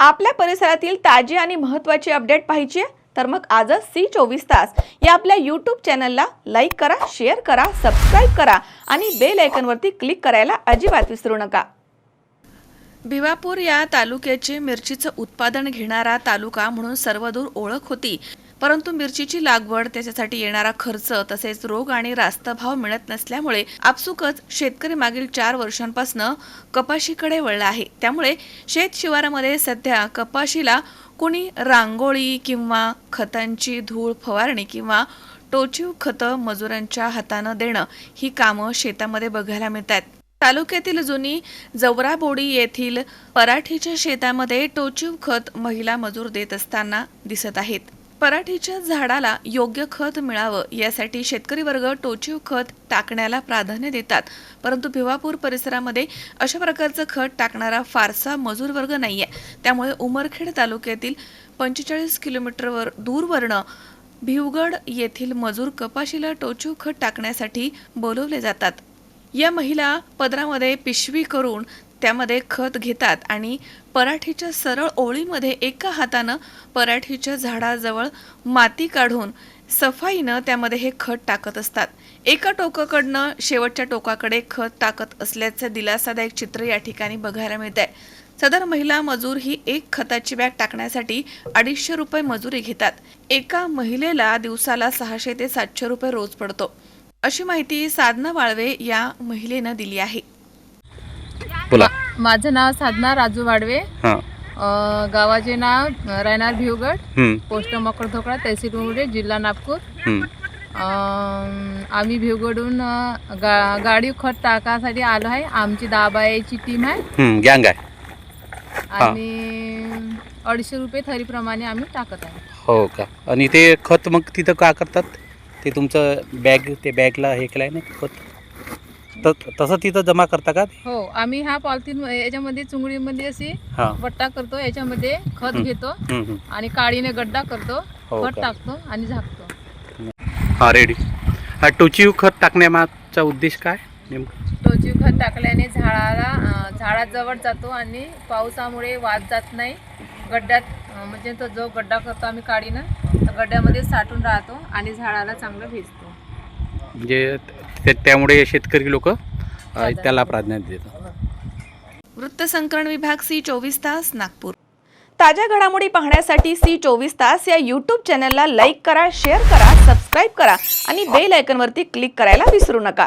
आपल्या परिसरातील ताजी आणि महत्त्वाची अपडेट पाहिजे तर मग आजच सी चोवीस तास या आपल्या यूट्यूब चॅनलला लाईक करा शेअर करा सबस्क्राईब करा आणि बेल आयकनवरती क्लिक करायला अजिबात विसरू नका. भिवापूर या तालुक्याचे मिरचीचं उत्पादन घेणारा तालुका म्हणून सर्वदूर ओळख होती. परंतु मिरचीची लागवड त्याच्यासाठी येणारा खर्च तसेच रोग आणि रास्त भाव मिळत नसल्यामुळे आपसुकच शेतकरी मागील चार वर्षांपासून कपाशीकडे वळला आहे. त्यामुळे शेत शिवारामध्ये सध्या कपाशीला कुणी रांगोळी किंवा खतांची धूळ फवारणी किंवा टोचीव खतं मजुरांच्या हातानं देणं ही कामं शेतामध्ये बघायला मिळतात. तालुक्यातील जुनी जवराबोडी येथील पराठीच्या शेतामध्ये टोचीव खत महिला मजूर देत असताना दिसत आहेत. पराठीच्या झाडाला योग्य खत मिळावं यासाठी शेतकरी वर्ग टोचीव खत टाकण्याला प्राधान्य देतात. परंतु भिवापूर परिसरामध्ये अशा प्रकारचं खत टाकणारा फारसा मजूर वर्ग नाही आहे त्यामुळे उमरखेड तालुक्यातील पंचेचाळीस किलोमीटरवर दूरवरनं भिवगड येथील मजूर कपाशीला टोचीव खत टाकण्यासाठी बोलवले जातात. या महिला पदरामध्ये पिशवी करून त्यामध्ये खत घेतात आणि पराठीच्या सरळ ओळीमध्ये एका हातानं पराठीच्या झाडाजवळ माती काढून सफाईनं त्यामध्ये हे खत टाकत असतात. एका टोकाकडनं शेवटच्या टोकाकडे खत टाकत असल्याचं दिलासादायक चित्र या ठिकाणी बघायला मिळत आहे सदर महिला मजूर ही एक खताची बॅग टाकण्यासाठी अडीचशे रुपये मजुरी घेतात. एका महिलेला दिवसाला सहाशे ते सातशे रुपये रोज पडतो. अशी माहिती साधना वाळवे या महिलेनं दिली आहे. बोला माझं नाव साधना राजू वाडवे. हां. अ, गावाचे नाव रायनार भिवगड. पोस्ट मकरधोकडा तहसील उमरे जिल्हा नागपूर. अ, आम्ही भिवगडून अ, गा गाडी खत टाकासाठी आलो आहे. आमची दहा बायाची टीम आहे. गँग आहे. आणि अडीचशे रुपये थरीप्रमाणे आम्ही टाकत आहे. हो का? आणि ते खत मग तिथं का करतात? ते तुमचं बॅग ते बॅगला हे केलं आहे ना खत? तसं तिथं जमा करता का? हो आम्ही हा पॉलिथिन याच्यामध्ये चुंगडीमध्ये अशी हां. बट्टा करतो याच्यामध्ये खत हं. घेतो. आणि काळीने गड्डा करतो हो खत का? टाकतो आणि झाकतो. हां रेडी हा टोचीव खत टाकण्यामागचा उद्देश काय नेमकं? टोचीव खत टाकल्याने झाडाला अं, झाडाजवळ जातो आणि पावसामुळे वाद जात नाही. गड्ड्यात अं, म्हणजे तो जो गड्डा करतो आम्ही काडीनं तर गड्ड्यामध्ये साठून राहतो आणि झाडाला चांगलं भिजतो. म्हणजे ते- त्यामुळे शेतकरी लोक त्याला प्राधान्य देतात. वृत्तसंकलन विभाग सी चोवीस तास नागपूर. ताज्या घडामोडी पाहण्यासाठी सी चोवीस तास या यूट्यूब चॅनलला लाईक करा शेअर करा सबस्क्राईब करा आणि बेल आयकनवरती क्लिक करायला विसरू नका.